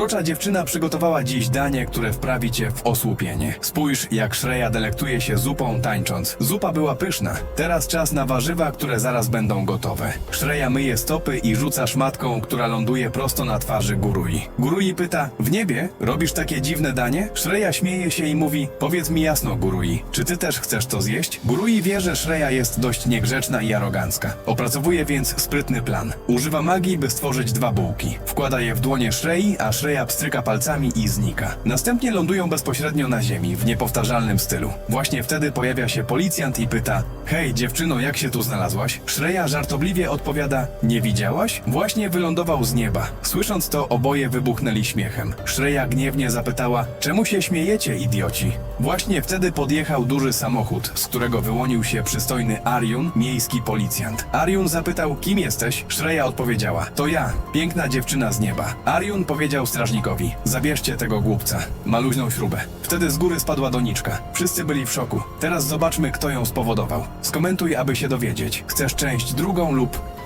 Urocza dziewczyna przygotowała dziś danie, które wprawi cię w osłupienie. Spójrz, jak Shreya delektuje się zupą tańcząc. Zupa była pyszna. Teraz czas na warzywa, które zaraz będą gotowe. Shreya myje stopy i rzuca szmatką, która ląduje prosto na twarzy Gurui. Gurui pyta, w niebie? Robisz takie dziwne danie? Shreya śmieje się i mówi, powiedz mi jasno, Gurui, czy ty też chcesz to zjeść? Gurui wie, że Shreya jest dość niegrzeczna i arogancka. Opracowuje więc sprytny plan. Używa magii, by stworzyć dwa bułki. Wkłada je w dłonie Shrei, a Shreya pstryka palcami i znika. Następnie lądują bezpośrednio na ziemi, w niepowtarzalnym stylu. Właśnie wtedy pojawia się policjant i pyta Hej, dziewczyno, jak się tu znalazłaś? Shreya żartobliwie odpowiada Nie widziałaś? Właśnie wylądował z nieba. Słysząc to, oboje wybuchnęli śmiechem. Shreya gniewnie zapytała Czemu się śmiejecie, idioci? Właśnie wtedy podjechał duży samochód, z którego wyłonił się przystojny Ariun, miejski policjant. Ariun zapytał, kim jesteś? Shreya odpowiedziała, to ja, piękna dziewczyna z nieba. Ariun powiedział strażnikowi, zabierzcie tego głupca. Ma luźną śrubę. Wtedy z góry spadła doniczka. Wszyscy byli w szoku. Teraz zobaczmy, kto ją spowodował. Skomentuj, aby się dowiedzieć. Chcesz część drugą lub